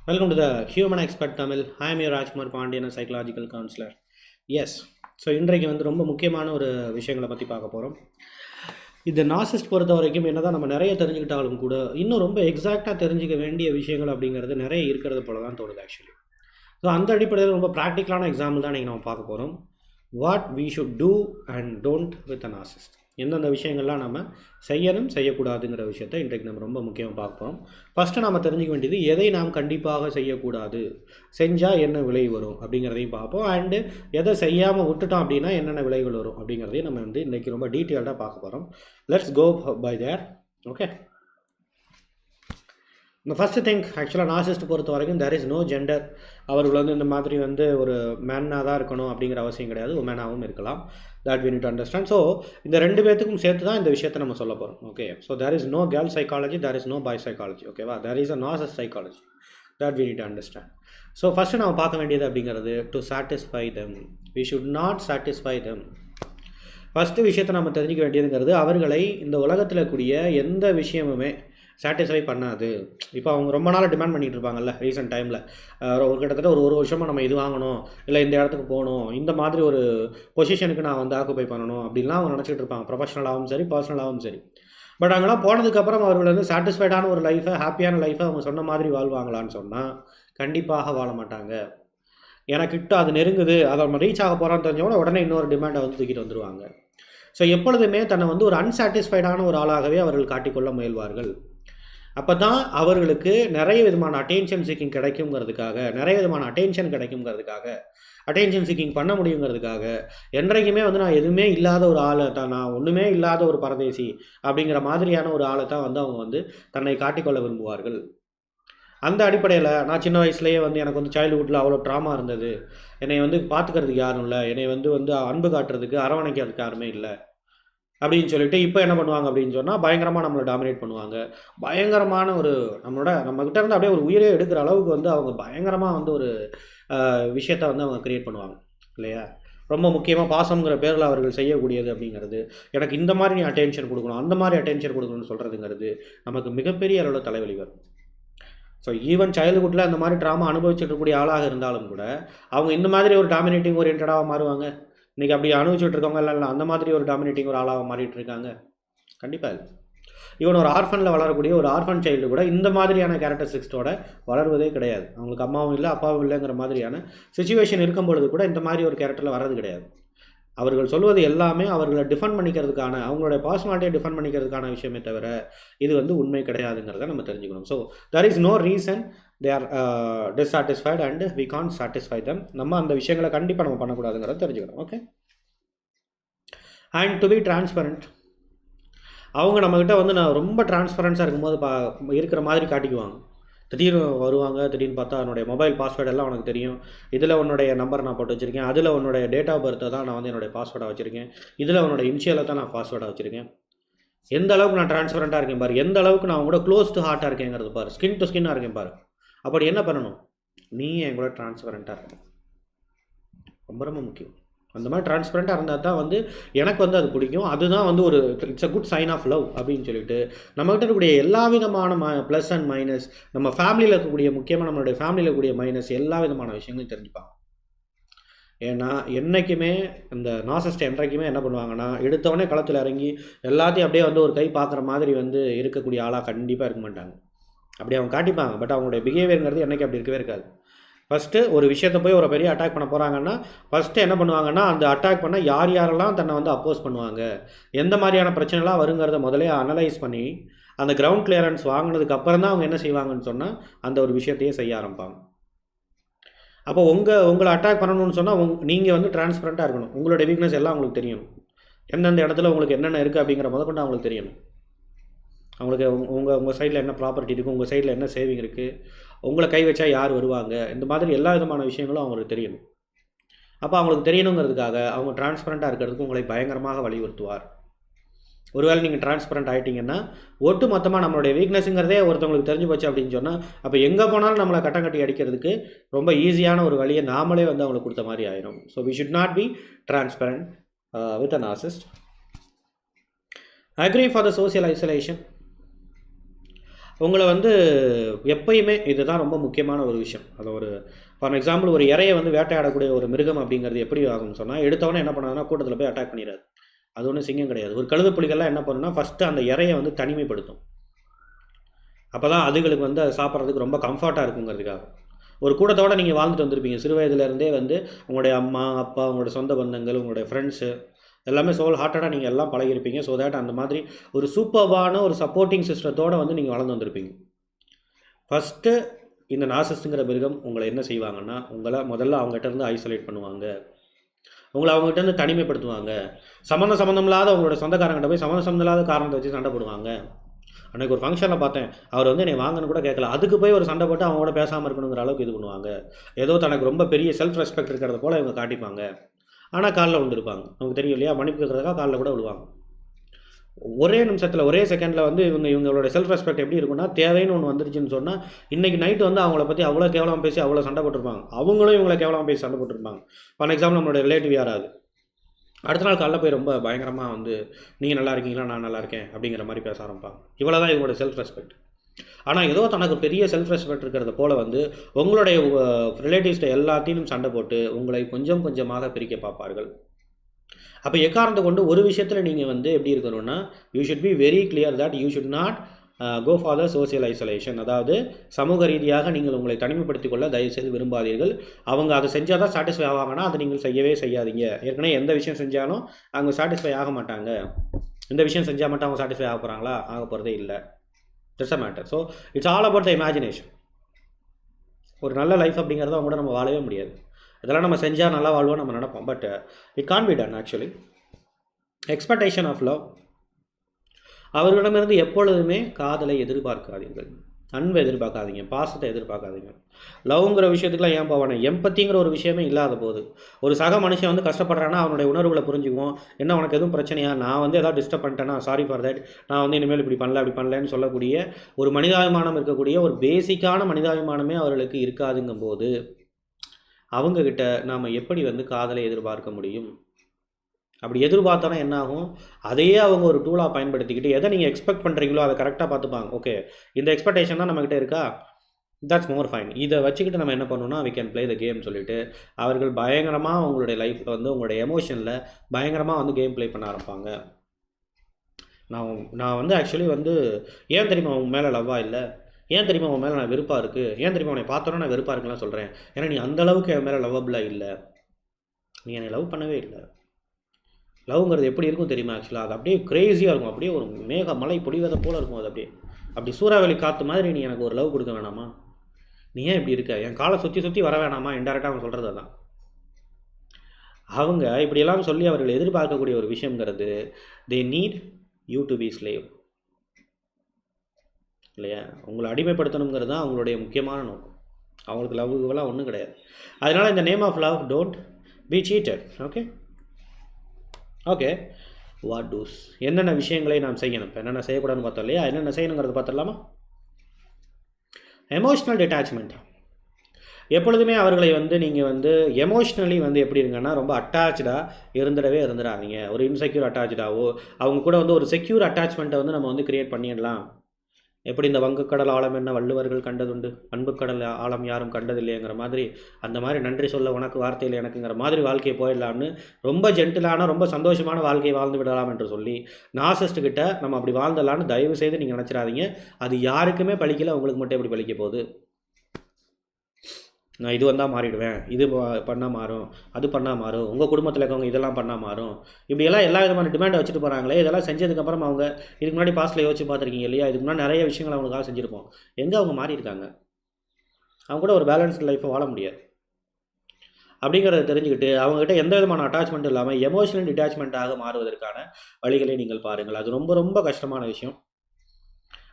Welcome to the Human Expert Tamil. I am your Rajkumar Pandian psychological counsellor yes so இன்றைக்கு வந்து ரொம்ப முக்கியமான ஒரு விஷயங்களை பற்றி பார்க்க போகிறோம் இந்த நாசிஸ்ட் பொறுத்த வரைக்கும் என்னதான் நம்ம நிறைய தெரிஞ்சுக்கிட்டாலும் கூட இன்னும் ரொம்ப எக்ஸாக்டாக தெரிஞ்சுக்க வேண்டிய விஷயங்கள் அப்படிங்கிறது நிறைய இருக்கிறது போல தான் தோணுது ஆக்சுவலி ஸோ அந்த அடிப்படையில் ரொம்ப ப்ராக்டிக்கலான எக்ஸாம்பிள் தான் நீங்கள் நம்ம பார்க்க போகிறோம் what we should do and don't with a narcissist எந்தெந்த விஷயங்கள்லாம் நம்ம செய்யணும் செய்யக்கூடாதுங்கிற விஷயத்த இன்றைக்கு நம்ம ரொம்ப முக்கியமாக பார்ப்போம். ஃபஸ்ட்டு நாம் தெரிஞ்சுக்க வேண்டியது எதை நாம் கண்டிப்பாக செய்யக்கூடாது? செஞ்சால் என்ன விலை வரும் அப்படிங்கிறதையும் பார்ப்போம். அண்டு எதை செய்யாமல் விட்டுட்டோம் அப்படின்னா என்னென்ன விளைவுகள் வரும் அப்படிங்கிறதையும் நம்ம வந்து இன்றைக்கி ரொம்ப டீட்டெயில்டாக பார்க்க போகிறோம் let's go by there okay இந்த ஃபஸ்ட்டு திங்க் ஆக்சுவலாக நாசிஸ்ட் பொறுத்த வரைக்கும் தேர் இஸ் நோ ஜெண்டர் அவர்கள் வந்து இந்த மாதிரி வந்து ஒரு மேனாக தான் இருக்கணும் அப்படிங்கிற அவசியம் கிடையாது. உமேனாகவும் இருக்கலாம். That we need understand so இந்த ரெண்டு பேத்துக்கும் சேர்த்து தான் இந்த விஷயத்தை நம்ம சொல்ல போகிறோம் okay so there is no girl psychology there is no boy psychology ஓகேவா there is a narcissist psychology that we need understand so first நம்ம பார்க்க வேண்டியது அப்படிங்கிறது to satisfy them we should not satisfy them first விஷயத்தை நம்ம தெரிஞ்சுக்க வேண்டியதுங்கிறது அவர்களை இந்த உலகத்தில் கூடிய எந்த விஷயமுமே சாட்டிஸ்ஃபை பண்ணாது. இப்போ அவங்க ரொம்ப நாளாக டிமாண்ட் பண்ணிகிட்டு இருப்பாங்கல்ல ரீசெண்ட் டைமில் ஒரு கிட்டத்தட்ட ஒரு ஒரு வருஷமாக நம்ம இது வாங்கணும் இல்லை இந்த இடத்துக்கு போகணும் இந்த மாதிரி ஒரு பொசிஷனுக்கு நான் வந்து ஆக்குப்பை பண்ணணும் அப்படின்லாம் அவங்க நினச்சிட்டு இருப்பாங்க. ப்ரொஃபஷனலாகவும் சரி பர்சனலாகவும் சரி. பட் அங்கெல்லாம் போனதுக்கப்புறம் அவர்கள் வந்து சாட்டிஸ்ஃபைடான ஒரு லைஃபை ஹாப்பியான லைஃபை அவங்க சொன்ன மாதிரி வாழ்வாங்களான்னு சொன்னால் கண்டிப்பாக வாழ மாட்டாங்க. எனக்கிட்ட அது நெருங்குது அதை நம்ம ரீச் ஆக போகிறான்னு தெரிஞ்சவொடனே உடனே இன்னொரு டிமாண்டை வந்து தூக்கிட்டு வந்துடுவாங்க ஸோ எப்பொழுதுமே தன்னை வந்து ஒரு அன்சாட்டிஸ்ஃபைடான ஒரு ஆளாகவே அவர்கள் காட்டிக்கொள்ள முயல்வார்கள். அப்போ தான் அவர்களுக்கு நிறைய விதமான அட்டென்ஷன் சீக்கிங் கிடைக்குங்கிறதுக்காக நிறைய விதமான அட்டென்ஷன் கிடைக்குங்கிறதுக்காக அட்டென்ஷன் சீக்கிங் பண்ண முடியுங்கிறதுக்காக என்றைக்குமே வந்து நான் எதுவுமே இல்லாத ஒரு ஆளை தான் நான் ஒன்றுமே இல்லாத ஒரு பரதேசி அப்படிங்கிற மாதிரியான ஒரு ஆளை தான் வந்து அவங்க வந்து தன்னை காட்டிக்கொள்ள விரும்புவார்கள். அந்த அடிப்படையில் நான் சின்ன வயசுலேயே வந்து எனக்கு வந்து சைல்டுஹுட்டில் அவ்வளோ ட்ராமா இருந்தது. என்னை வந்து பார்த்துக்கிறதுக்கு யாரும் இல்லை. என்னை வந்து வந்து அன்பு காட்டுறதுக்கு அரவணைக்கிறதுக்கு யாருமே இல்லை. அப்படின்னு சொல்லிட்டு இப்போ என்ன பண்ணுவாங்க அப்படின்னு சொன்னால் பயங்கரமாக நம்மளை டாமினேட் பண்ணுவாங்க. பயங்கரமான ஒரு நம்மளோட நம்மக்கிட்ட இருந்து அப்படியே ஒரு உயிரே எடுக்கிற அளவுக்கு வந்து அவங்க பயங்கரமாக வந்து ஒரு விஷயத்த வந்து அவங்க க்ரியேட் பண்ணுவாங்க. இல்லையா? ரொம்ப முக்கியமாக பாசங்கிற பேரில் அவர்கள் செய்யக்கூடியது அப்படிங்கிறது எனக்கு இந்த மாதிரி நீ அட்டென்ஷன் கொடுக்கணும் அந்த மாதிரி அட்டென்ஷன் கொடுக்கணும்னு சொல்கிறதுங்கிறது நமக்கு மிகப்பெரிய அளவில் தலைவலி வரும். ஸோ ஈவன் சைல்டுஹுட்டில் அந்த மாதிரி ட்ராமா அனுபவிச்சுட்டு இருக்கக்கூடிய ஆளாக இருந்தாலும் கூட அவங்க இந்த மாதிரி ஒரு டாமினேட்டிங் ஓரியன்டாக மாறுவாங்க. இன்றைக்கி அப்படி அனுபவிச்சுட்டு இருக்கவங்க இல்லை இல்லை அந்த மாதிரி ஒரு டாமினேட்டிங் ஒரு ஆளாக மாறிட்டு இருக்காங்க. கண்டிப்பாக இல்லை ஈவன் ஒரு ஆர்ஃபனில் வளரக்கூடிய ஒரு ஆர்ஃபன் சைல்டு கூட இந்த மாதிரியான கேரக்டரிஸ்டிக்ஸோட வளர்வதே கிடையாது. அவங்களுக்கு அம்மாவும் இல்லை அப்பாவும் இல்லைங்கிற மாதிரியான சுச்சுவேஷன் இருக்கும் பொழுது கூட இந்த மாதிரி ஒரு கேரக்டரில் வர்றது கிடையாது. அவர்கள் சொல்வது எல்லாமே அவர்களை டிஃபெண்ட் பண்ணிக்கிறதுக்கான அவங்களுடைய பர்சனாலிட்டியை டிஃபெண்ட் பண்ணிக்கிறதுக்கான விஷயமே தவிர இது வந்து உண்மை கிடையாதுங்கிறத நம்ம தெரிஞ்சுக்கணும். So there is no reason they are dissatisfied and we can satisfy them நம்ம அந்த விஷயங்களை கண்டிப்பாக நம்ம பண்ணக்கூடாதுங்கிறத தெரிஞ்சுக்கணும். Okay and to be transparent அவங்க நம்மக்கிட்ட வந்து நான் ரொம்ப டிரான்ஸ்பரன்ஸாக இருக்கும்போது பா இருக்கிற மாதிரி காட்டிக்குவாங்க. திடீர்னு வருவாங்க திடீர்னு பார்த்தா என்னுடைய மொபைல் பாஸ்வேர்டு எல்லாம் உனக்கு தெரியும். இதில் உன்னுடைய நம்பர் நான் போட்டு வச்சுருக்கேன். அதில் உன்னுடைய டேட் ஆஃப் பர்த்தை தான் நான் வந்து என்னுடைய பாஸ்வேர்டாக வச்சுருக்கேன். இதில் உன்னோட இனிஷியலை தான் நான் பாஸ்வேர்டாக வச்சுருக்கேன். எந்த அளவுக்கு நான் டிரான்ஸ்பரண்ட்டாக இருக்கேன் பாரு. எந்த அளவுக்கு நான் கூட க்ளோஸ் டு ஹார்ட்டாக இருக்கேங்கிறது பாரு. ஸ்கின் டு ஸ்கின்னாக இருக்கேன் பாரு. அப்படி என்ன பண்ணணும்? நீ என் கூட டிரான்ஸ்பரண்ட்டாக இருக்கணும் ரொம்ப ரொம்ப முக்கியம். அந்த மாதிரி டிரான்ஸ்பரண்ட்டாக இருந்தால் தான் வந்து எனக்கு வந்து அது பிடிக்கும். அதுதான் வந்து ஒரு it's a good sign of love அப்படின்னு சொல்லிட்டு நம்மகிட்ட இருக்கக்கூடிய எல்லா விதமான ம ப்ளஸ் அண்ட் மைனஸ் நம்ம ஃபேமிலியில் இருக்கக்கூடிய முக்கியமாக நம்மளுடைய ஃபேமிலியில் இருக்கக்கூடிய மைனஸ் எல்லா விதமான விஷயங்களையும் தெரிஞ்சுப்பாங்க. ஏன்னா என்றைக்குமே இந்த நாசஸ்ட் என்றைக்குமே என்ன பண்ணுவாங்கன்னா எடுத்தவொடனே களத்தில் இறங்கி எல்லாத்தையும் அப்படியே வந்து ஒரு கை பார்க்குற மாதிரி வந்து இருக்கக்கூடிய ஆளாக கண்டிப்பாக இருக்க மாட்டாங்க. அப்படி அவங்க காட்டிப்பாங்க. பட் அவங்களுடைய பிஹேவியருங்கிறது என்றைக்கு அப்படி இருக்கவே இருக்காது. ஃபஸ்ட்டு ஒரு விஷயத்தை போய் ஒரு பெரிய அட்டாக் பண்ண போகிறாங்கன்னா ஃபஸ்ட்டு என்ன பண்ணுவாங்கன்னா அந்த அட்டாக் பண்ண யார் யாரெல்லாம் தன்னை வந்து அப்போஸ் பண்ணுவாங்க? எந்த மாதிரியான பிரச்சனைலாம் வருங்கிறத முதலே அனலைஸ் பண்ணி அந்த கிரவுண்ட் கிளியரன்ஸ் வாங்கினதுக்கு அப்புறம் தான் அவங்க என்ன செய்வாங்கன்னு சொன்னால் அந்த ஒரு விஷயத்தையே செய்ய ஆரம்பிப்பாங்க. அப்போ உங்கள் உங்களை அட்டாக் பண்ணணும்னு சொன்னால் உங் நீங்கள் வந்து டிரான்ஸ்பரண்ட்டாக இருக்கணும். உங்களோட வீக்னஸ் எல்லாம் உங்களுக்கு தெரியணும். எந்தெந்த இடத்துல உங்களுக்கு என்னென்ன இருக்குது அப்படிங்கிற முத கொண்டு அவங்களுக்கு தெரியணும். அவங்களுக்கு உங்கள் உங்கள் சைடில் என்ன ப்ராப்பர்ட்டி இருக்குது உங்கள் சைடில் என்ன சேவிங் இருக்குது உங்களை கை வச்சா யார் வருவாங்க? இந்த மாதிரி எல்லா விதமான விஷயங்களும் அவங்களுக்கு தெரியணும். அப்போ அவங்களுக்கு தெரியணுங்கிறதுக்காக அவங்க டிரான்ஸ்பரண்ட்டாக இருக்கிறதுக்கு உங்களை பயங்கரமாக வலியுறுத்துவார். ஒருவேளை நீங்கள் டிரான்ஸ்பரண்ட் ஆகிட்டீங்கன்னா ஒட்டு மொத்தமாக நம்மளுடைய வீக்னஸுங்கிறதே ஒருத்தவங்களுக்கு தெரிஞ்சு போச்சு அப்படின்னு சொன்னால் அப்போ எங்கே போனாலும் நம்மளை கட்டம் கட்டி அடிக்கிறதுக்கு ரொம்ப ஈஸியான ஒரு வழியை நாமளே வந்து அவங்களுக்கு கொடுத்த மாதிரி ஆயிரும். So we should not be transparent with a narcissist agree for the social isolation உங்களை வந்து எப்பயுமே இதுதான் ரொம்ப முக்கியமான ஒரு விஷயம். அது ஒரு ஃபார் எக்ஸாம்பிள் ஒரு இறையை வந்து வேட்டையாடக்கூடிய ஒரு மிருகம் அப்படிங்கிறது எப்படி ஆகும்னு சொன்னால் எடுத்தவொடனே என்ன பண்ணாதுன்னா கூட்டத்தில் போய் அட்டாக் பண்ணிடாது அது ஒன்றும் சிங்கம் கிடையாது. ஒரு கழுது புலிகள்லாம் என்ன பண்ணுன்னா ஃபஸ்ட்டு அந்த இறையை வந்து தனிமைப்படுத்தும். அப்போ தான் அதுகளுக்கு வந்து அதை சாப்பிட்றதுக்கு ரொம்ப கம்ஃபர்ட்டாக இருக்குங்கிறதுக்காக. ஒரு கூட்டத்தோடு நீங்கள் வாழ்ந்துட்டு வந்திருப்பீங்க. சிறு வயதுலேருந்தே வந்து உங்களுடைய அம்மா அப்பா உங்களுடைய சொந்த பந்தங்கள் உங்களுடைய ஃப்ரெண்ட்ஸு எல்லாமே சோல் ஹார்ட்டடாக நீங்கள் எல்லாம் பழகிருப்பீங்க ஸோ தேட் அந்த மாதிரி ஒரு சூப்பர்வான ஒரு சப்போர்ட்டிங் சிஸ்டத்தோடு வந்து நீங்கள் வளர்ந்து வந்திருப்பீங்க. ஃபஸ்ட்டு இந்த நாசஸ்ட்டுங்கிற மிருகம் உங்களை என்ன செய்வாங்கன்னா உங்களை முதல்ல அவங்ககிட்ட இருந்து ஐசோலேட் பண்ணுவாங்க. உங்களை அவங்ககிட்ட இருந்து தனிமைப்படுத்துவாங்க. சம்மந்தம் சம்மந்தம் இல்லாத உங்களோட சொந்தக்காரங்கிட்ட போய் சம்மந்தம் சம்மந்தம் இல்லாத காரணத்தை வச்சு சண்டை போடுவாங்க. அன்றைக்கி ஒரு ஃபங்க்ஷனில் பார்த்தேன். அவர் வந்து என்னை வாங்கன்னு கூட கேட்கல. அதுக்கு போய் ஒரு சண்டை போட்டு அவங்களோட பேசாமல் இருக்கணுங்கிற அளவுக்கு இது பண்ணுவாங்க. ஏதோ தனக்கு ரொம்ப பெரிய செல்ஃப் ரெஸ்பெக்ட் இருக்கிறத போல் இவங்க காட்டிப்பாங்க. ஆனால் காலில் விழுந்துருப்பாங்க. நமக்கு தெரியும் இல்லையா? மன்னிப்பு கேட்குறதுக்காக காலில் கூட விழுவாங்க. ஒரே நிமிஷத்தில் ஒரே செகண்டில் வந்து இவங்க இவங்களோட செல்ஃப் ரெஸ்பெக்ட் எப்படி இருக்குன்னா தேவைன்னு ஒன்று வந்துருச்சுன்னு சொன்னால் இன்றைக்கி நைட்டு வந்து அவங்கள பற்றி அவ்வளோ கேவலம் பேசி அவ்வளோ சண்டை போட்டிருப்பாங்க. அவங்களும் இவங்கள கேவலம் பேசி சண்டை போட்டிருப்பாங்க. ஃபார் எக்ஸாம்பிள் நம்மளோட ரிலேட்டிவ் யாராவது. அடுத்த நாள் காலைல போய் ரொம்ப பயங்கரமாக வந்து நீங்கள் நல்லா இருக்கீங்களா? நான் நல்லா இருக்கேன். அப்படிங்கிற மாதிரி பேச ஆரம்பிப்பாங்க. இவ்வளோ தான் இவங்களோட செல்ஃப் ரெஸ்பெக்ட் ஆனால் ஏதோ தனக்கு பெரிய செல்ஃப் ரெஸ்பெக்ட் இருக்கிறத போல் வந்து உங்களுடைய ரிலேட்டிவ்ஸ்ட்டை எல்லாத்தையும் சண்டை போட்டு உங்களை கொஞ்சம் கொஞ்சமாக பிரிக்க பார்ப்பார்கள். அப்போ எக்காரணத்தை கொண்டு ஒரு விஷயத்தில் நீங்கள் வந்து எப்படி இருக்கணும்னா you should be very clear that you should not go for the social isolation அதாவது சமூக ரீதியாக நீங்கள் உங்களை தனிமைப்படுத்திக் கொள்ள தயவுசெய்து விரும்பாதீர்கள். அவங்க அதை செஞ்சால் தான் சாட்டிஸ்ஃபை ஆவாங்கன்னா அதை நீங்கள் செய்யவே செய்யாதீங்க. ஏற்கனவே எந்த விஷயம் செஞ்சாலும் அவங்க சாட்டிஸ்ஃபை ஆக மாட்டாங்க. இந்த விஷயம் செஞ்சால் மட்டும் அவங்க சாட்டிஸ்ஃபை ஆக போகிறாங்களா ஆக போகிறதே இல்லை. It's a matter so it's all about the imagination ஒரு நல்ல லைஃப் அப்படிங்கிறத அவங்க கூட நம்ம வாழவே முடியாது. இதெல்லாம் நம்ம செஞ்சால் நல்லா வாழ்வோம் நம்ம நினைப்போம். But it can be done actually expectation of love அவர்களிடமிருந்து எப்பொழுதுமே காதலை எதிர்பார்க்காதீர்கள். அன்பை எதிர்பார்க்காதீங்க பாசத்தை எதிர்பார்க்காதீங்க. லவ்ங்கிற விஷயத்துக்குலாம் ஏன் போவானே எம்பத்திங்கிற ஒரு விஷயமே இல்லாத போது. ஒரு சக மனுஷன் வந்து கஷ்டப்படுறான்னா அவனுடைய உணர்வுகளை புரிஞ்சுக்குவோம். என்ன உனக்கு எதுவும் பிரச்சனையா? நான் வந்து எதாவது டிஸ்டர்ப் பண்ணிட்டேன்னா சாரி ஃபார் தட் நான் வந்து இனிமேல் இப்படி பண்ணல அப்படி பண்ணலன்னு சொல்லக்கூடிய ஒரு மனிதாபிமானம் இருக்கக்கூடிய ஒரு பேசிக்கான மனிதாபிமானமே அவர்களுக்கு இருக்காதுங்கும் போது அவங்கக்கிட்ட நாம் எப்படி வந்து காதலை எதிர்பார்க்க முடியும்? அப்படி எதிர்பார்த்தோன்னா என்ன ஆகும் அதையே அவங்க ஒரு டூலாக பயன்படுத்திக்கிட்டு எதை நீங்கள் எக்ஸ்பெக்ட் பண்ணுறீங்களோ அதை கரெக்டாக பார்த்துப்பாங்க. ஓகே இந்த எக்ஸ்பெக்டேஷன் தான் நம்மக்கிட்ட இருக்கா? தட்ஸ் மோர் ஃபைன் இதை வச்சுக்கிட்டு நம்ம என்ன பண்ணணும்னா we can play the game சொல்லிட்டு அவர்கள் பயங்கரமாக அவங்களுடைய லைஃப்பில் வந்து உங்களுடைய எமோஷனில் பயங்கரமாக வந்து கேம் ப்ளே பண்ண ஆரம்பிப்பாங்க. நான் நான் வந்து ஆக்சுவலி வந்து ஏன் தெரியுமா உன் மேலே லவ்வாக இல்லை? ஏன் தெரியுமா உன் மேலே நான் வெறுப்பாக இருக்குது ஏன் தெரியுமா உன்னை பார்த்தோன்னா நான் வெறுப்பாக இருக்குலாம் சொல்கிறேன் ஏன்னா நீ அந்தளவுக்கு என் மேலே லவ்வபிளாக இல்லை. நீ என்னை லவ் பண்ணவே இல்லை. லவ்ங்கிறது எப்படி இருக்கும் தெரியுமா ஆக்சுவலாக அது அப்படியே க்ரேஸியாக இருக்கும். அப்படியே ஒரு மேக மலை பொழிவதை போல் இருக்கும் அது அப்படியே. அப்படி சூறாவளி காற்று மாதிரி நீ எனக்கு ஒரு லவ் கொடுக்க வேணாமா? நீ ஏன் இப்படி இருக்க? என் காலை சுற்றி சுற்றி வர வேணாமா? இன்டெரக்டாக அவன் சொல்கிறது தான் அவங்க இப்படியெல்லாம் சொல்லி அவர்கள் எதிர்பார்க்கக்கூடிய ஒரு விஷயங்கிறது they need you to be slave இல்லையா? உங்களை அடிமைப்படுத்தணுங்கிறது தான் அவங்களுடைய முக்கியமான நோக்கம். அவங்களுக்கு லவ்லாம் ஒன்றும் கிடையாது. அதனால் இந்த name of love don't be cheated okay okay what does என்னென்ன விஷயங்களை நாம் செய்யணும்? இப்போ என்னென்ன செய்யக்கூடாதுன்னு பார்த்தோம் இல்லையா? என்னென்ன செய்யணுங்கிறது பார்த்துடலாமா? எமோஷ்னல் டிட்டாச்மெண்ட் எப்பொழுதுமே அவர்களை வந்து நீங்கள் வந்து எமோஷ்னலி வந்து எப்படி இருங்கன்னா ரொம்ப அட்டாச்சாக இருந்துடவே இருந்துடாதீங்க. ஒரு இன்செக்யூர் அட்டாச்சாகவோ அவங்க கூட வந்து ஒரு செக்யூர் அட்டாச்மெண்ட்டை வந்து நம்ம வந்து க்ரியேட் பண்ணிடலாம். எப்படி இந்த வங்கக்கடல் ஆழம் என்ன வள்ளுவர்கள் கண்டதுண்டு? அன்புக்கடல் ஆழம் யாரும் கண்டதில்லைங்கிற மாதிரி அந்த மாதிரி நன்றி சொல்ல உனக்கு வார்த்தையில் எனக்குங்கிற மாதிரி வாழ்க்கையை போயிடலாம்னு ரொம்ப ஜென்டிலான ரொம்ப சந்தோஷமான வாழ்க்கையை வாழ்ந்து விடலாம் என்று சொல்லி நாசஸ்ட் நம்ம அப்படி வாழ்ந்தலான்னு தயவு செய்து நீங்கள் நினச்சிடாதீங்க. அது யாருக்குமே பழிக்கல உங்களுக்கு மட்டும் எப்படி பழிக்க போகுது? நான் இது வந்தால் மாறிடுவேன் இது பண்ணால் மாறும் அது பண்ணால் மாறும் உங்கள் குடும்பத்தில் இருக்கவங்க இதெல்லாம் பண்ணால் மாறும். இப்படியெல்லாம் எல்லா விதமான டிமாண்டை வச்சுட்டு போகிறாங்களே இதெல்லாம் செஞ்சதுக்கப்புறம் அவங்க இதுக்கு முன்னாடி பாஸ்ட்டில் யோசிச்சு பார்த்துருக்கீங்க இல்லையா இதுக்கு முன்னாடி நிறைய விஷயங்கள் அவங்களுக்காக செஞ்சுருப்போம். எங்கே அவங்க மாறி இருக்காங்க? அவங்க கூட ஒரு பேலன்ஸ்டு லைஃப்பை வாழ முடியாது. அப்படிங்கிறத தெரிஞ்சுக்கிட்டு அவங்ககிட்ட எந்த விதமான அட்டாச்மெண்ட் இல்லாமல் எமோஷனல் டிட்டாச்மெண்ட்டாக மாறுவதற்கான வழிகளை நீங்கள் பாருங்கள். அது ரொம்ப ரொம்ப கஷ்டமான விஷயம்.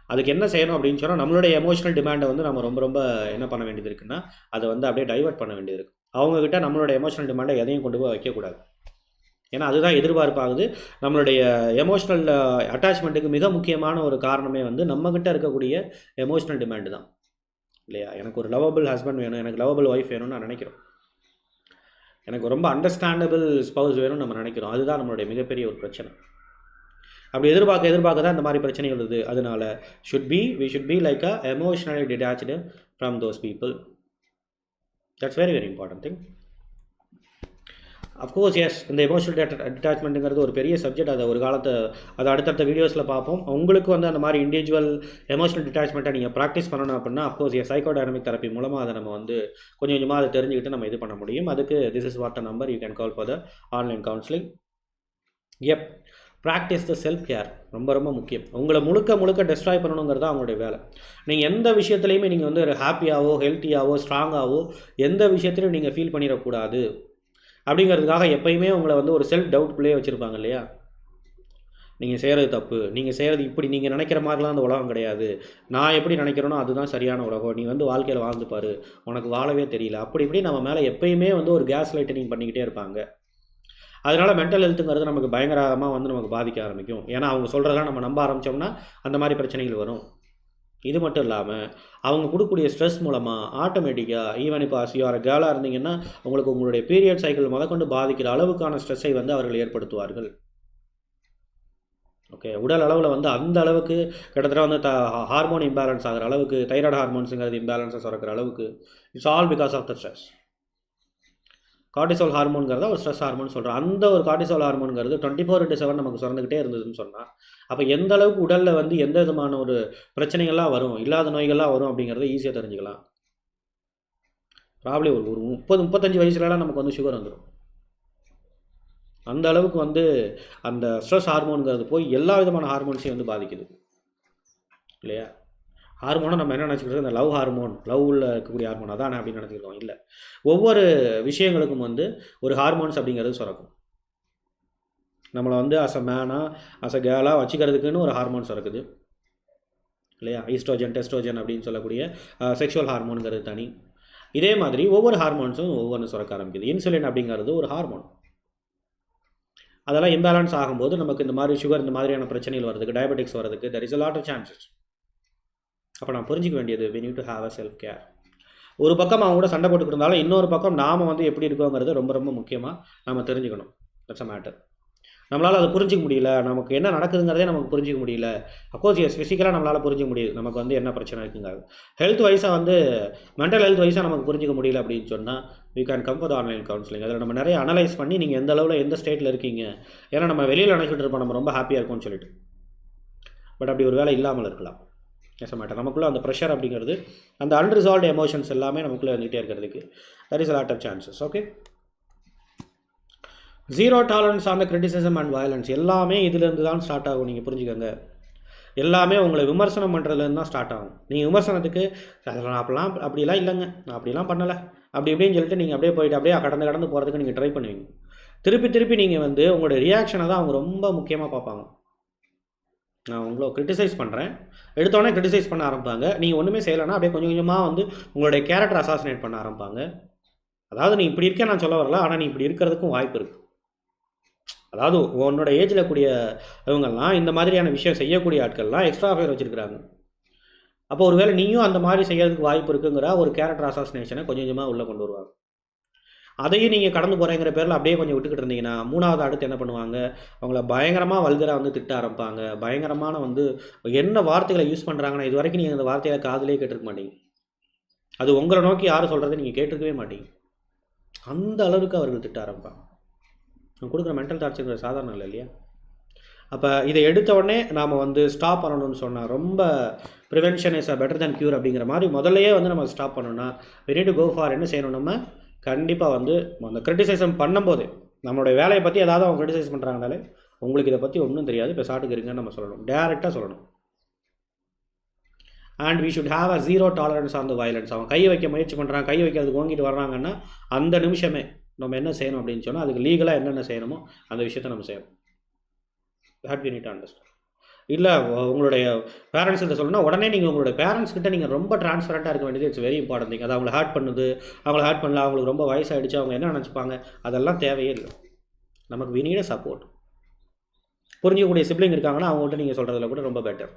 அதுக்கு என்ன செய்யணும் அப்படின்னு சொன்னால் நம்மளுடைய எமோஷனல் டிமாண்டை வந்து நம்ம ரொம்ப ரொம்ப என்ன பண்ண வேண்டியது இருக்குன்னா அதை வந்து அப்படியே டைவெர்ட் பண்ண வேண்டியது இருக்குது அவங்கக்கிட்ட நம்மளோட எமோஷனல் டிமாண்டை எதையும் கொண்டு போய் வைக்கக்கூடாது. ஏன்னா அதுதான் எதிர்பார்ப்பாகுது. நம்மளுடைய எமோஷ்னல் அட்டாச்மெண்ட்டுக்கு மிக முக்கியமான ஒரு காரணமே வந்து நம்மக்கிட்ட இருக்கக்கூடிய எமோஷ்னல் டிமாண்டு தான். இல்லையா? எனக்கு ஒரு லவபிள் ஹஸ்பண்ட் வேணும் எனக்கு லவபிள் ஒய்ஃப் வேணும்னு நான் நினைக்கிறோம். எனக்கு ரொம்ப அண்டர்ஸ்டாண்டபிள் ஸ்பவுஸ் வேணும்னு நம்ம நினைக்கிறோம். அதுதான் நம்மளுடைய மிகப்பெரிய ஒரு பிரச்சனை. அப்படி எதிர்பார்க்க எதிர்பார்க்க தான் இந்த மாதிரி பிரச்சனைகள் வருது அதனால should be we should be like a emotionally detach from those people that's very very important thing of course yes இந்த எமோஷனல் அட்டாச்மெண்ட்டுங்கிறது ஒரு பெரிய சப்ஜெக்ட் அதை ஒரு காலத்தை அதை அடுத்தடுத்த வீடியோஸில் பார்ப்போம். உங்களுக்கு வந்து அந்த மாதிரி இண்டிவிஜுவல் எமோஷனல் டிட்டாச்மெண்ட்டை நீங்கள் ப்ராக்டிஸ் பண்ணணும் அப்படின்னா of course yes psychodynamic therapy மூலமாக அதை நம்ம வந்து கொஞ்சம் கொஞ்சமாக அதை தெரிஞ்சுக்கிட்டு நம்ம இது பண்ண முடியும். அதுக்கு this is what a number you can call for the online counselling if practice the self care ரொம்ப ரொம்ப முக்கியம். உங்களை முழுக்க முழுக்க டெஸ்ட்ராய் பண்ணணுங்கிறது தான் அவங்களுடைய வேலை. நீங்கள் எந்த விஷயத்துலையுமே நீங்கள் வந்து ஹாப்பியாகவோ ஹெல்த்தியாகவோ ஸ்ட்ராங்காகவோ எந்த விஷயத்துலையும் நீங்கள் ஃபீல் பண்ணிடக்கூடாது. அப்படிங்கிறதுக்காக எப்பயுமே உங்களை வந்து ஒரு செல்ஃப் டவுட்குள்ளேயே வச்சுருப்பாங்க இல்லையா? நீங்கள் செய்கிறது தப்பு. நீங்கள் செய்கிறது இப்படி. நீங்கள் நினைக்கிற மாதிரிலாம் அந்த உலகம் கிடையாது. நான் எப்படி நினைக்கிறேனோ அதுதான் சரியான உலகம். நீ வந்து வாழ்க்கையில் வாழ்ந்துப்பார் உனக்கு வாழவே தெரியல. அப்படி இப்படி நம்ம மேலே எப்பயுமே வந்து ஒரு கேஸ் லைட்டனிங் பண்ணிக்கிட்டே இருப்பாங்க. அதனால் மென்டல் ஹெல்த்துங்கிறது நமக்கு பயங்கரமாக வந்து நமக்கு பாதிக்க ஆரம்பிக்கும். ஏன்னா அவங்க சொல்கிறதெல்லாம் நம்ம நம்ப ஆரம்பித்தோம்னா அந்த மாதிரி பிரச்சனைகள் வரும். இது மட்டும் இல்லாமல் அவங்க கொடுக்கக்கூடிய ஸ்ட்ரெஸ் மூலமாக ஆட்டோமேட்டிக்காக ஈவன் இப்போ ஆர் கேர்ளாக இருந்தீங்கன்னா உங்களுக்கு உங்களுடைய பீரியட் சைக்கிள் முதற்கொண்டு பாதிக்கிற அளவுக்கான ஸ்ட்ரெஸ்ஸை வந்து அவர்கள் ஏற்படுத்துவார்கள். ஓகே உடல் அளவில் வந்து அந்த அளவுக்கு கிட்டத்தட்ட வந்து த ஹார்மோன் இம்பேலன்ஸ் ஆகிற அளவுக்கு தைராய்டு ஹார்மோன்ஸுங்கிறது இம்பேலன்ஸை சுரக்கிற அளவுக்கு it's all because of the stress cortisol ஹார்மோனுங்கிறத ஒரு ஸ்ட்ரெஸ் ஹார்மோன் சொல்கிறோம் அந்த ஒரு கார்டிசோல் ஹார்மோனுங்கிறது டுவெண்ட்டி ஃபோர் இன்ட்டு செவன் நமக்கு சுரந்துக்கிட்டே இருந்ததுன்னு சொன்னால் அப்போ எந்த அளவுக்கு உடலில் வந்து எந்த விதமான ஒரு பிரச்சனைகள்லாம் வரும் இல்லாத நோய்கள்லாம் வரும் அப்படிங்கிறத ஈஸியாக தெரிஞ்சுக்கலாம். ப்ராப்ளம் ஒரு ஒரு முப்பது முப்பத்தஞ்சு வயசுலலாம் நமக்கு வந்து சுகர் வந்துடும் அந்த அளவுக்கு வந்து அந்த ஸ்ட்ரெஸ் ஹார்மோனுங்கிறது போய் எல்லா விதமான ஹார்மோன்ஸையும் வந்து பாதிக்குது. இல்லையா? ஹார்மோனை நம்ம என்ன நினச்சிக்கிறது இந்த லவ் ஹார்மோன் லவ்வில் இருக்கக்கூடிய ஹார்மோன் அதான் அப்படின்னு நினச்சிக்கிறோம் இல்லை. ஒவ்வொரு விஷயங்களுக்கும் வந்து ஒரு ஹார்மோன்ஸ் அப்படிங்கிறது சுரக்கும். நம்மளை வந்து அஸ் அ மேனாக அஸ் அ கேலாக வச்சுக்கிறதுக்குன்னு ஒரு ஹார்மோன் சுரக்குது. இல்லையா? ஈஸ்ட்ரோஜன் டெஸ்ட்ரோஜன் அப்படின்னு சொல்லக்கூடிய செக்ஷுவல் ஹார்மோனுங்கிறது தனி. இதே மாதிரி ஒவ்வொரு ஹார்மோன்ஸும் ஒவ்வொன்று சுரக்க ஆரம்பிக்குது. இன்சுலின் அப்படிங்கிறது ஒரு ஹார்மோன் அதெல்லாம் இம்பேலன்ஸ் ஆகும்போது நமக்கு இந்த மாதிரி சுகர் இந்த மாதிரியான பிரச்சனைகள் வரதுக்கு டயபெட்டிக்ஸ் வரதுக்கு there is a lot of chances அப்போ நான் புரிஞ்சிக்க வேண்டியது we need to have a self care ஒரு பக்கம் அவங்க கூட சண்டை போட்டுக்கிட்டு இருந்தாலும் இன்னொரு பக்கம் நாம் வந்து எப்படி இருக்கோங்கிறது ரொம்ப ரொம்ப முக்கியமாக நம்ம தெரிஞ்சுக்கணும். இட்ஸ் அ மேட்டர் நம்மளால் அதை புரிஞ்சிக்க முடியல நமக்கு என்ன நடக்குதுங்கிறதே நமக்கு புரிஞ்சிக்க முடியல. அப்கோர்ஸ் எஸ் ஃபிசிக்கலாக நம்மளால் புரிஞ்சிக்க முடியுது. நமக்கு வந்து என்ன பிரச்சனை இருக்குங்கிறது. ஹெல்த் வைஸாக வந்து மென்டல் ஹெல்த் வைஸாக நமக்கு புரிஞ்சிக்க முடியல அப்படின்னு சொன்னால் you can come for online counselling அதில் நம்ம நிறைய அனலைஸ் பண்ணி நீங்கள் எந்த அளவில் எந்த ஸ்டேட்டில் இருக்கீங்க? ஏன்னா நம்ம வெளியில் நினச்சிட்டு இருப்போம். நம்ம ரொம்ப ஹாப்பியாக இருக்கும்னு சொல்லிட்டு. பட் அப்படி ஒரு வேலை இல்லாமல் இருக்கலாம். எஸ் மேட்டர் நமக்குள்ளே அந்த ப்ரெஷர் அப்படிங்கிறது அந்த அன்ரிசால்வ் எமோஷன்ஸ் எல்லாமே நமக்குள்ளே வந்துகிட்டே இருக்கிறதுக்கு that is lot of chances okay zero tolerance on the criticism and violence எல்லாமே இதுலேருந்து தான் ஸ்டார்ட் ஆகும் நீங்கள் புரிஞ்சுக்கோங்க. எல்லாமே உங்களை விமர்சனம் பண்ணுறதுலேருந்து தான் ஸ்டார்ட் ஆகும். நீங்கள் விமர்சனத்துக்கு அதில் நான் அப்படிலாம் அப்படிலாம் இல்லைங்க. நான் அப்படிலாம் பண்ணலை. அப்படி இப்படின்னு சொல்லிட்டு நீங்கள் அப்படியே போயிட்டு அப்படியே கடந்து கடந்து போகிறதுக்கு நீங்கள் ட்ரை பண்ணுவீங்க. திருப்பி திருப்பி நீங்கள் வந்து உங்களோட ரியாக்ஷனை தான் அவங்க ரொம்ப முக்கியமாக பார்ப்பாங்க. நான் உங்களை கிரிட்டிசைஸ் பண்ணுறேன் எடுத்தோடனே கிரிட்டிசைஸ் பண்ண ஆரம்பிப்பாங்க. நீங்கள் ஒன்றுமே செய்யலைன்னா அப்படியே கொஞ்சம் கொஞ்சமாக வந்து உங்களுடைய கேரக்டர் அசாசினேட் பண்ண ஆரம்பிப்பாங்க. அதாவது நீ இப்படி இருக்கே நான் சொல்ல வரல ஆனால் நீ இப்படி இருக்கிறதுக்கும் வாய்ப்பு இருக்குது அதாவது உன்னோட ஏஜில் கூடிய இவங்கெல்லாம் இந்த மாதிரியான விஷயம் செய்யக்கூடிய ஆட்கள்லாம் எக்ஸ்ட்ரா ஃபேர் வச்சுருக்கிறாங்க. அப்போ ஒருவேளை நீயும் அந்த மாதிரி செய்யறதுக்கு வாய்ப்பு இருக்குங்கிற ஒரு கேரக்டர் அசாசினேஷனை கொஞ்சம் கொஞ்சமாக உள்ளே கொண்டு வருவாங்க. அதையும் நீங்கள் கடந்து போகிறேங்கிற பேரில் அப்படியே கொஞ்சம் விட்டுக்கிட்டு இருந்தீங்கன்னா மூணாவது அடுத்து என்ன பண்ணுவாங்க? அவங்கள பயங்கரமாக வல்கராக வந்து திட்ட ஆரம்பிப்பாங்க. பயங்கரமான வந்து என்ன வார்த்தைகளை யூஸ் பண்ணுறாங்கன்னா இது வரைக்கும் நீங்கள் அந்த வார்த்தையை காதலே கேட்டிருக்க மாட்டீங்க. அது உங்களை நோக்கி யார் சொல்கிறத நீங்கள் கேட்டிருக்கவே மாட்டீங்க. அந்த அளவுக்கு அவர்கள் திட்ட ஆரம்பிப்பாங்க. நான் கொடுக்குற மென்டல் டார்ச்சர் சாதாரணம் இல்லை இல்லையா? அப்போ இதை எடுத்த உடனே நாம் வந்து ஸ்டாப் பண்ணணும்னு சொன்னால் ரொம்ப prevention is a better than cure அப்படிங்கிற மாதிரி முதல்லையே வந்து நம்ம ஸ்டாப் பண்ணணும்னா வெரி டு கோ ஃபார் என்ன செய்யணும் நம்ம? கண்டிப்பாக வந்து அந்த கிரிட்டிசைசம் பண்ணும்போது நம்மளுடைய வேலையை பற்றி ஏதாவது அவங்க கிரிட்டிசைஸ் பண்ணுறாங்கனாலே உங்களுக்கு இதை பற்றி ஒன்றும் தெரியாது. இப்போ சாட்டுக்கு இருங்கன்னு நம்ம சொல்லணும். டேரெக்டாக சொல்லணும். And we should have a zero tolerance on the violence அவன் கை வைக்க முயற்சி பண்ணுறான் கை வைக்கிறதுக்கு ஓங்கிட்டு வர்றாங்கன்னா அந்த நிமிஷமே நம்ம என்ன செய்யணும் அப்படின்னு சொன்னால் அதுக்கு லீகலாக என்னென்ன செய்யணுமோ அந்த விஷயத்தை நம்ம செய்யணும். ஹேட் வி நீட் அண்டர்ஸ்டாண்ட் இல்லை உங்களுடைய பேரண்ட்ஸ் கிட்ட சொல்லணும்னா உடனே நீங்கள் உங்களுடைய பேரண்ட்ஸ் கிட்ட நீங்கள் ரொம்ப டிரான்ஸ்பரண்ட்டாக இருக்க வேண்டியது இட்ஸ் வெரி இம்பார்ட்டன் திங் அது அவங்களை ஹேர்ட் பண்ணுது அவங்கள ஹேர்ட் பண்ணல அவங்களுக்கு ரொம்ப வயசாகிடுச்சு அவங்க என்ன நினச்சிப்பாங்க? அதெல்லாம் தேவையே இல்லை. நமக்கு வி சப்போர்ட் புரிஞ்சக்கூடிய சிப்ளிங் இருக்காங்கன்னா அவங்ககிட்ட நீங்கள் சொல்கிறதுல கூட ரொம்ப பெட்டர்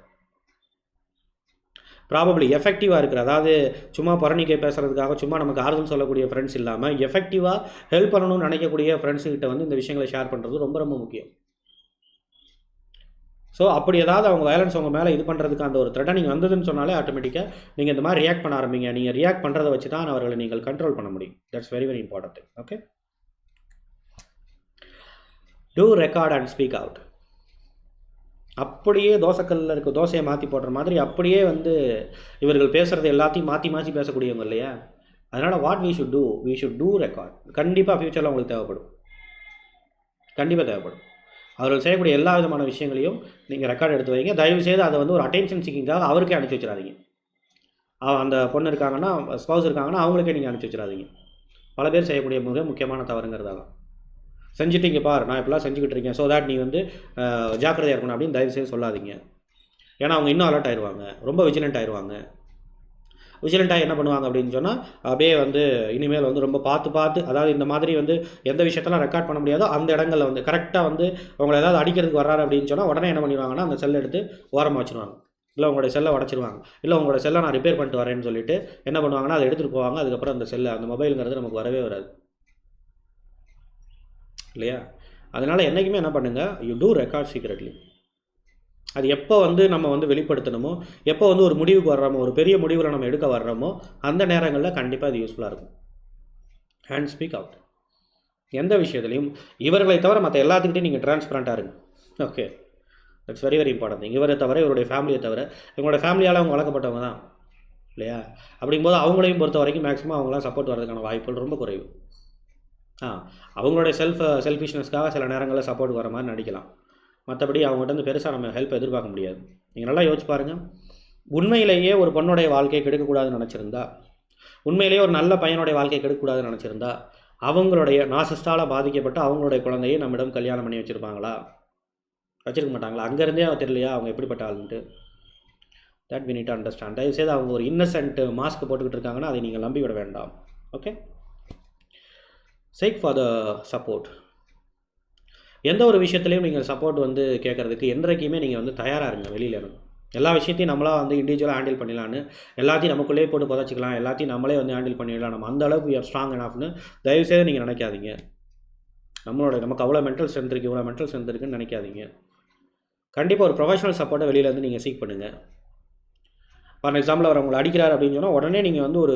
ப்ராபப்ளி எஃபெக்டிவாக இருக்கிற அதாவது சும்மா புறணிக்கை பேசுகிறதுக்காக சும்மா நமக்கு ஆறுதல் சொல்லக்கூடிய ஃப்ரெண்ட்ஸ் இல்லாமல் எஃபெக்டிவாக ஹெல்ப் பண்ணணும்னு நினைக்கக்கூடிய ஃப்ரெண்ட்ஸுக்கிட்ட வந்து இந்த விஷயங்களை ஷேர் பண்ணுறது ரொம்ப ரொம்ப முக்கியம். ஸோ அப்படி ஏதாவது அவங்க வயலன்ஸ் உங்கள் மேலே இது பண்ணுறதுக்கு அந்த ஒரு த்ரெட்டை நீங்கள் வந்ததுன்னு சொன்னாலே ஆட்டோமேட்டிக்காக நீங்கள் இந்த மாதிரி ரியாக்ட் பண்ண ஆரம்பிங்க. நீங்கள் ரியாக்ட் பண்ணுறதை வச்சு தான் அவர்களை நீங்கள் கண்ட்ரோல் பண்ண முடியும். That's very very important okay do record and speak out அப்படியே தோசைக்கல்லில் இருக்க தோசையை மாற்றி போடுற மாதிரி அப்படியே வந்து இவர்கள் பேசுகிறது எல்லாத்தையும் மாற்றி மாற்றி பேசக்கூடியவங்க இல்லையா? அதனால் what we should do we should do record கண்டிப்பாக ஃப்யூச்சரில் உங்களுக்கு தேவைப்படும். கண்டிப்பாக தேவைப்படும். அவர்கள் செய்யக்கூடிய எல்லா விதமான விஷயங்களையும் நீங்கள் ரெக்கார்டு எடுத்து வைங்க. தயவுசெய்து அதை வந்து ஒரு அட்டென்ஷன் சிக்கிங்காக அவருக்கே அனுப்பிச்சி வச்சிடாதீங்க. அந்த பொண்ணு இருக்காங்கன்னா ஸ்பௌஸ் இருக்காங்கன்னா அவங்களுக்கே நீங்கள் அனுப்பிச்சி வச்சிடாதீங்க. பல பேர் செய்யக்கூடிய மிக முக்கியமான தவறுங்கிறதாக செஞ்சுட்டு இங்கே பார் நான் இப்படிலாம் செஞ்சுக்கிட்டு இருக்கேன். ஸோ தட் நீ வந்து ஜாக்கிரதையாக இருக்கணும் அப்படின்னு தயவு செய்து சொல்லாதீங்க. ஏன்னா அவங்க இன்னும் அலர்ட் ஆயிடுவாங்க ரொம்ப விஜிலண்ட் ஆயிடுவாங்க விஜிலண்ட்டாக என்ன பண்ணுவாங்க அப்படின்னு சொன்னால் அப்படியே வந்து இனிமேல் வந்து ரொம்ப பார்த்து பார்த்து அதாவது இந்த மாதிரி வந்து எந்த விஷயத்தெல்லாம் ரெக்கார்ட் பண்ண முடியாதோ அந்த இடங்களில் வந்து கரெக்டாக வந்து அவங்களை ஏதாவது அடிக்கிறதுக்கு வர்றாரு அப்படின்னு சொன்னால் உடனே என்ன பண்ணிடுவாங்கன்னா அந்த செல்லை எடுத்து ஓரமாக வச்சுருவாங்க. இல்லை உங்களோட செல்லை உடச்சிருவாங்க. இல்லை உங்களோட செல்லை நான் ரிப்பேர் பண்ணிட்டு வரேன்னு சொல்லிட்டு என்ன பண்ணுவாங்கன்னா அதை எடுத்துகிட்டு போவாங்க. அதுக்கப்புறம் அந்த செல்லை அந்த மொபைலுங்கிறது நமக்கு வரவே வராது. இல்லையா? அதனால் என்றைக்குமே என்ன பண்ணுங்கள் யூ டூ ரெக்கார்ட் சீக்ரெட்லி அது எப்போ வந்து நம்ம வந்து வெளிப்படுத்தணுமோ எப்போ வந்து ஒரு முடிவுக்கு வர்றோமோ ஒரு பெரிய முடிவில் நம்ம எடுக்க வர்றோமோ அந்த நேரங்களில் கண்டிப்பாக அது யூஸ்ஃபுல்லாக இருக்கும். ஹேண்ட் ஸ்பீக் அவுட் எந்த விஷயத்துலையும் இவர்களை தவிர மற்ற எல்லாத்துக்கிட்டையும் நீங்கள் டிரான்ஸ்பரண்ட்டாக இருங்க. Okay it's very very important இவரை தவிர இவருடைய ஃபேமிலியை தவிர இவங்களோட ஃபேமிலியால் அவங்க வளர்க்கப்பட்டவங்க தான். இல்லையா? அப்படிங்கும்போது அவங்களையும் பொறுத்த வரைக்கும் மேக்ஸிமம் அவங்களாம் சப்போர்ட் வரதுக்கான வாய்ப்புகள் ரொம்ப குறைவு. ஆ அவங்களுடைய செல்ஃப் செல்ஃபிஷ்னஸ்க்காக சில நேரங்களில் சப்போர்ட் வர மாதிரி நடிக்கலாம். மற்றபடி அவங்ககிட்ட இருந்து பெருசாக நம்ம ஹெல்ப் எதிர்பார்க்க முடியாது. நீங்கள் நல்லா யோசிச்சு பாருங்கள் உண்மையிலேயே ஒரு பொண்ணுடைய வாழ்க்கையை கெடுக்கக்கூடாதுன்னு நினச்சிருந்தா உண்மையிலேயே ஒரு நல்ல பையனுடைய வாழ்க்கையை கெடுக்கக்கூடாதுன்னு நினச்சிருந்தா அவங்களுடைய நாசிஸ்டால் பாதிக்கப்பட்டு அவங்களுடைய குழந்தையை நம்மிடம் கல்யாணம் பண்ணி வச்சுருப்பாங்களா? வச்சிருக்க மாட்டாங்களா? அங்கேருந்தே அவன் தெரியலையா? அவங்க எப்படிப்பட்ட ஆளுன்ட்டு. That we need to understand தயவுசெய்து அவங்க ஒரு இன்னசென்ட் மாஸ்க் போட்டுக்கிட்டு இருக்காங்கன்னா அதை நீங்கள் நம்பி விட வேண்டாம். Okay check for the support எந்த ஒரு விஷயத்துலையும் நீங்கள் சப்போர்ட் வந்து கேட்குறதுக்கு என்றைக்குமே நீங்கள் வந்து தயாராக இருங்க வெளியில் இருந்து. எல்லா விஷயத்தையும் நம்மளா வந்து இண்டிவிஜுவலாக ஹேண்டில் பண்ணிடலான்னு எல்லாத்தையும் நமக்குள்ளேயே போட்டு புதைச்சிக்கலாம் எல்லாத்தையும் நம்மளே வந்து ஹேண்டில் பண்ணிடலாம். நம்ம அந்த அளவுக்கு ஆர் ஸ்ட்ராங் எனாஃப்னு தயவுசெய்து நீங்கள் நினைக்காதீங்க. நம்மளோட நமக்கு அவ்வளோ மென்டல் ஸ்ட்ரென்த் இருக்குது இவ்வளோ மென்டல் ஸ்ட்ரென்த் இருக்குன்னு நினைக்காதீங்க. கண்டிப்பாக ஒரு ப்ரொஃபஷனல் சப்போர்ட்டை வெளியிலேருந்து நீங்கள் சீக் பண்ணுங்கள் ஃபார் எக்ஸாம்பிள் அவர் உங்களை அடிக்கிறார் அப்படின்னு சொன்னால் உடனே நீங்கள் வந்து ஒரு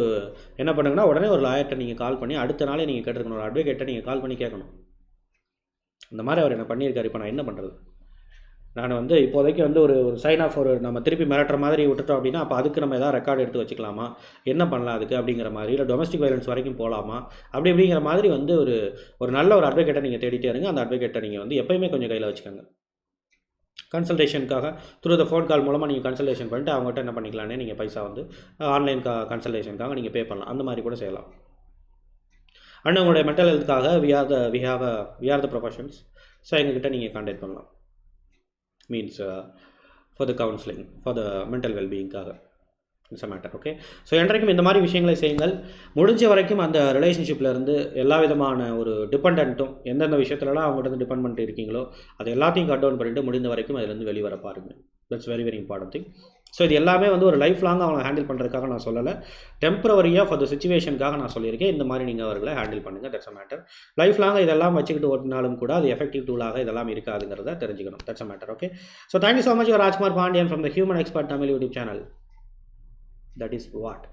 என்ன பண்ணுங்கன்னா உடனே ஒரு லாயர்கிட்ட நீங்கள் கால் பண்ணி அடுத்த நாளே நீங்கள் கேட்டிருக்கணும். ஒரு அட்வொகேட்டை நீங்கள் கால் பண்ணி கேட்கணும். இந்த மாதிரி அவர் என்ன பண்ணியிருக்காரு. இப்போ நான் என்ன பண்ணுறது நான் வந்து இப்போதைக்கு வந்து ஒரு ஒரு சைன் ஆஃப் ஒரு நம்ம திருப்பி மிரட்டுற மாதிரி விட்டுட்டோம் அப்படின்னா அப்போ அதுக்கு நம்ம எதாவது ரெக்கார்டு எடுத்து வச்சுக்கலாமா? என்ன பண்ணலாம் அதுக்கு அப்படிங்கிற மாதிரி இல்லை டொமஸ்டிக் வயலன்ஸ் வரைக்கும் போகலாமா? அப்படி அப்படிங்கிற மாதிரி வந்து ஒரு ஒரு நல்ல ஒரு அட்வொகேட்டை நீங்கள் தேடிட்டே இருங்க. அந்த அட்வொகேட்டை நீங்கள் வந்து எப்பயுமே கொஞ்சம் கையில் வச்சுக்கோங்க. கன்சல்டேஷனுக்காக த்ரூ த ஃபோன் கால் மூலமாக நீங்கள் கன்சல்டேஷன் பண்ணிட்டு அவங்ககிட்ட என்ன பண்ணிக்கலான்னு நீங்கள் பைசா வந்து ஆன்லைன் கா கன்சல்டேஷனுக்காக நீங்கள் பே பண்ணலாம். அந்த மாதிரி கூட செய்யலாம். அண்ட் உங்களுடைய mental ஹெல்த்துக்காக we are the we have we are the professions so எங்ககிட்ட நீங்கள் காண்டாக்ட் பண்ணலாம். Means for the counselling for the mental வெல்பீயிங்காக it's a matter okay so என்றைக்கும் இந்த மாதிரி விஷயங்களை செய்யுங்கள். முடிஞ்ச வரைக்கும் அந்த ரிலேஷன்ஷிப்பில் இருந்து எல்லா விதமான ஒரு டிபெண்ட்டும் எந்தெந்த விஷயத்துலலாம் அவங்ககிட்ட இருந்து டிபெண்ட் பண்ணிட்டு இருக்கீங்களோ அது எல்லாத்தையும் கட் டவுன் பண்ணிவிட்டு முடிந்த வரைக்கும் அதிலேருந்து வெளிவர பாருங்கள் that's very very important thing so இது எல்லாமே வந்து ஒரு லைஃப் லாங் அவங்க ஹேண்டில் பண்ணுறதுக்காக நான் சொல்லலை. டெம்பரவரியாக ஃபார் த சுச்சுவேஷனுக்காக நான் சொல்லியிருக்கேன். இந்த மாதிரி நீங்கள் அவர்களை ஹேண்டில் பண்ணுங்கள் that's a matter life long இதெல்லாம் வச்சுக்கிட்டு ஓட்டினாலும் கூட அது எஃபெக்டிவ் டூலாக இதெல்லாம் இருக்காதுங்கிறத தெரிஞ்சுக்கணும். That's a matter okay so thank you so much Rajkumar Pandian from the human expert Tamil YouTube channel that is what